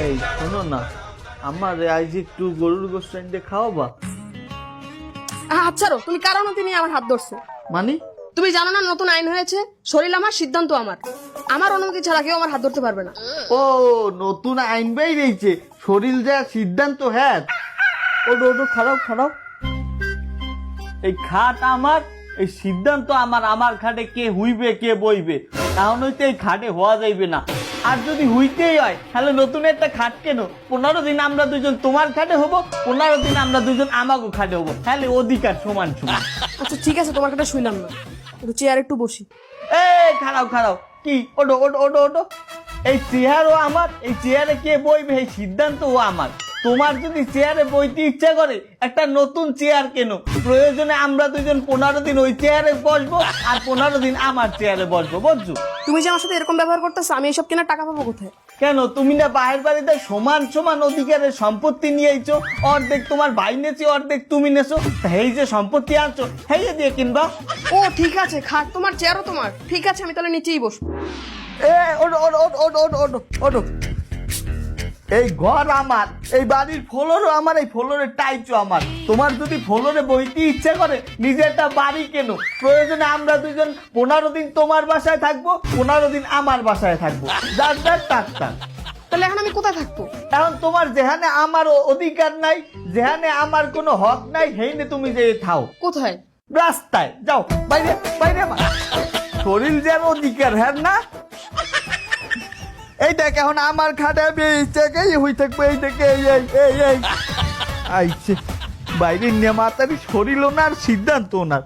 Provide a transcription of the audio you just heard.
এই শোনো না আমার আজ একটু গরুর গোস্ত এনে খাওয়াবা? আচ্ছা রো তুমি কারণ তিনি আমার হাত ধরছো? মানে? তুমি জানো না নতুন আইন হয়েছে? শরীর আমার সিদ্ধান্ত আমার। আমার অনুমতি ছাড়া কেউ আমার হাত ধরতে পারবে না। ও নতুন আইন বেই বেরিয়েছে শরীর যা সিদ্ধান্ত হ্যাঁ। ওটো ওটো খারাপ খারাপ এই খাট আমার এই সিদ্ধান্ত আমার আমার খাটে কে হুইবে কে বইবে? তাহলে তো এই খাটে হওয়া যাইবে না। আর যদি হুইতেই হয় তাহলে নতুন একটা খাট কেন? পনেরো দিন আমরা দুজন তোমার খাটে হব পনেরো দিন আমরা দুজন আমাকে খাটে হব। তাহলে অধিকার সমান সমান। আচ্ছা ঠিক আছে তোমার কথা শুনলাম না। একটু চেয়ার একটু বসি। এই খাড়াও খাড়াও। কি? ওটো ওটো ওটো ওটো এই চেয়ারও আমার এই চেয়ারে কে বইবে? এই সিদ্ধান্তও আমার। তোমার যদি চেয়ারে বইতে ইচ্ছা করে একটা নতুন চেয়ার কেন? প্রয়োজনে আমরা দুজন পনেরো দিন ওই চেয়ারে বসবো আর পনেরো দিন আমার চেয়ারে বসবো বুঝছ? তুমি যে আমার সাথে এরকম ব্যবহার করতেছো আমি এইসব কেনার টাকা পাবো কোথায়? কেন? তুমি না বাহের বাড়িতে সমান সমান অধিকারের সম্পত্তি নিয়েছো অর্ধেক তোমার ভাই নেছে অর্ধেক তুমি নেছো। এই যে সম্পত্তি আনছো হেই দিয়ে কিনবা। ও ঠিক আছে খাট তোমার চেয়ারও তোমার। ঠিক আছে আমি তাহলে নিচেই বসবো। এ ওটো ওটো ওটো ওটো ওটো ওটো এই ঘর আমার এই বাড়ির ফ্লোরও আমার এই ফ্লোরের টাইচও আমার। তোমার যদি ফ্লোরে বইতে ইচ্ছে করে নিজে একটা বাড়ি কেন। প্রয়োজনে আমরা দুজন পনেরো দিন তোমার বাসায় থাকব পনেরো দিন আমার বাসায় থাকব। যার যার তার তার তাহলে এখন আমি কোথায় থাকব? এখন তোমার যেখানে আমার অধিকার নাই যেখানে আমার কোনো হক নাই হেইনে তুমি যে থাও। কোথায়? রাস্তায়। যাও বাইরে বাইরে মা। শরীর যেন অধিকার হ্যাঁ না? এই দেখ, এখন আমার খাটে বেঁচে হই থাকবে, এই দেখে এই এই এই এই। আইছে। বাইরে নিয়ে মাতারি শরীর ওনার সিদ্ধান্ত ওনার